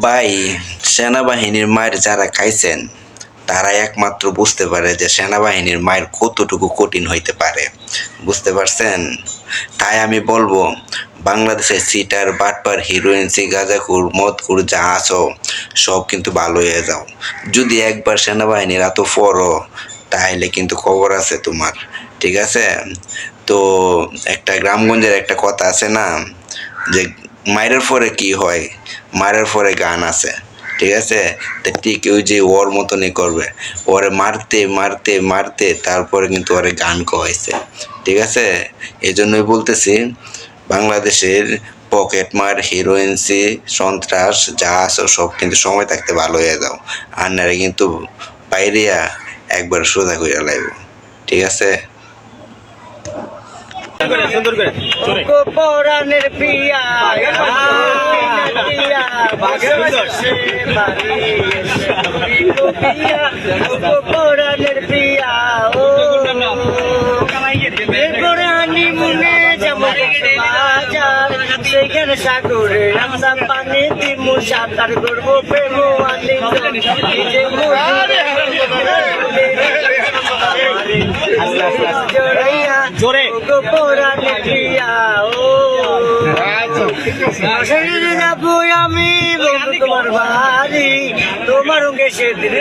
ভাই, সেনাবাহিনীর মায়ের যারা খাইছেন, তারা একমাত্র বুঝতে পারে যে সেনাবাহিনীর মায়ের কতটুকু কঠিন হইতে পারে। বুঝতে পারছেন? তাই আমি বলব বাংলাদেশের সিটার বাটপার হিরোইন সি গাজাকুর মদকুর যা আছো, সব কিন্তু ভালো হয়ে যাও। যদি একবার সেনাবাহিনীর এত পড়ো তাহলে কিন্তু খবর আছে তোমার। ঠিক আছে? তো একটা গ্রামগঞ্জের একটা কথা আছে না? যে মায়ের পরে কি হয়, মায়ের পরে গান আছে, ঠিক আছে? তা ঠিক ওই যে ওর মতনই করবে। ওরে মারতে মারতে মারতে, তারপরে কিন্তু ওরে গান কয়েছে ঠিক আছে? এই জন্যই বলতেছি, বাংলাদেশের পকেট মার হিরোইনসি সন্ত্রাস, যা আছে সব কিন্তু সময় থাকতে ভালো হয়ে যাও। আর নারে কিন্তু বাইরিয়া একবার সোজা করে লাইব, ঠিক আছে? পরাণের পিয়া পরাণের পিয়া ও মুনে যেমন বাজার সেখানে সাগরে আমরা পানি দিমু সাঁতার করব প্রেম পরাণের যাব আমি তোমার বাড়ি তোমার সঙ্গে সেদিন